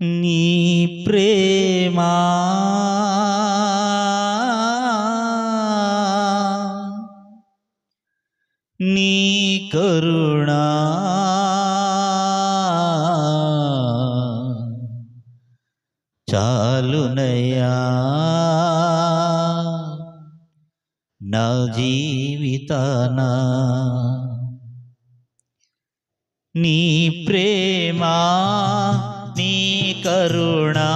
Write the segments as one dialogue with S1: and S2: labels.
S1: నీ ప్రేమా. నీ కరుణా. చాలునయ్యా నా జీవితానా. నీ ప్రేమా. కరుణా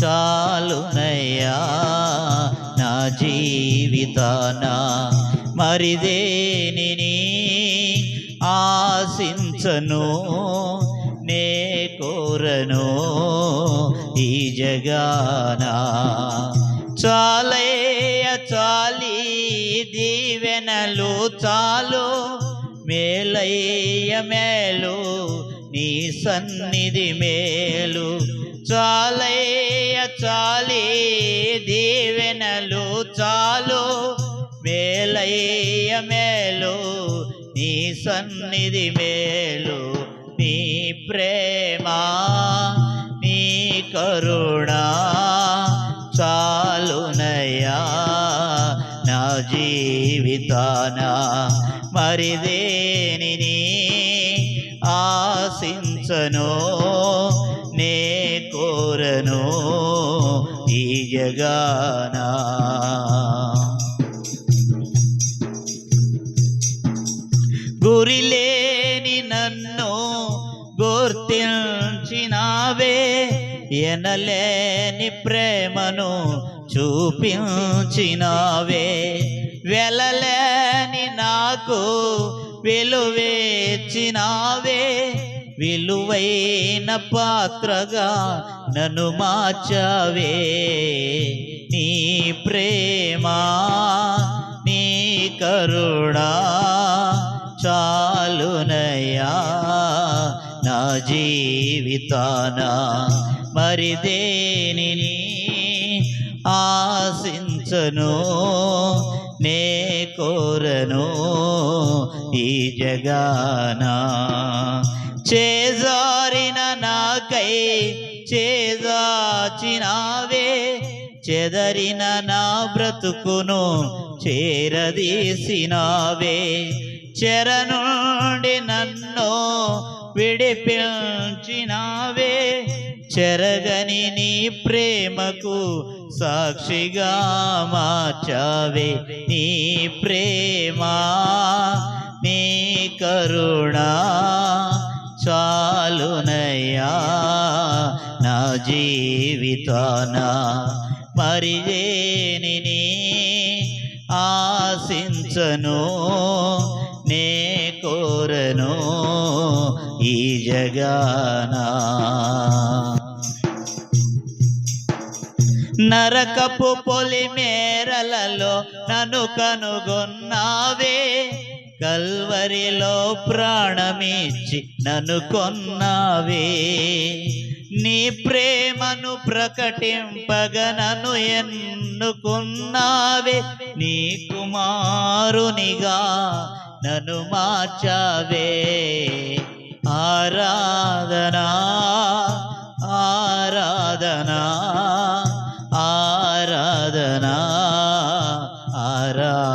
S1: చాలునయ్యా నా జీవితాన మరిదేని ఆశించను నే కోరను ఈ జగానా. చాలయ్య చాలి దీవెనలు చాలు మేలయ్య మేలు నీ సన్నిధి మేలు. చాలయ్య చాలే దీవెనలు చాలు. మేలయ్య మేలు నీ సన్నిధి మేలు. నీ ప్రేమ నీ కరుణ చాలునయ్యా. నా జీవితాన మరిదే ఆశించను నే కోరను ఈ జగానా గురిలేని నన్ను గుర్తించినావే ఎనలేని ప్రేమను చూపించినావే. వెళ్ళలేని నాకు విలువేచ్చినావే విలువైన పాత్రగా నన్ను మార్చావే. నీ ప్రేమ నీ కరుణా చాలునయ్యా నా జీవితాన మరిదేనిని ఆశించను? నే కోరను ఈ జగానా. చేజారిన నాకై చేజాచినావే చెదరిన నా బ్రతుకును చేరదీసినావే. చెర నుండి నన్ను విడిపించినావే చెరగని నీ ప్రేమకు సాక్షిగా మార్చావే. నీ ప్రేమా నీ కరుణా జీవితాన మరిదేనిని ఆశించను నే కోరను ఈ జగానా. నరకపు పొలి మేరలలో నన్ను కనుగొన్నావే కల్వరిలో ప్రాణమిచ్చి నన్ను కొన్నావే. నీ ప్రేమను ప్రకటింపగనను ఎన్నుకున్నావే? నీ కుమారునిగా నన్ను మార్చావే. ఆరాధనా ఆరాధనా.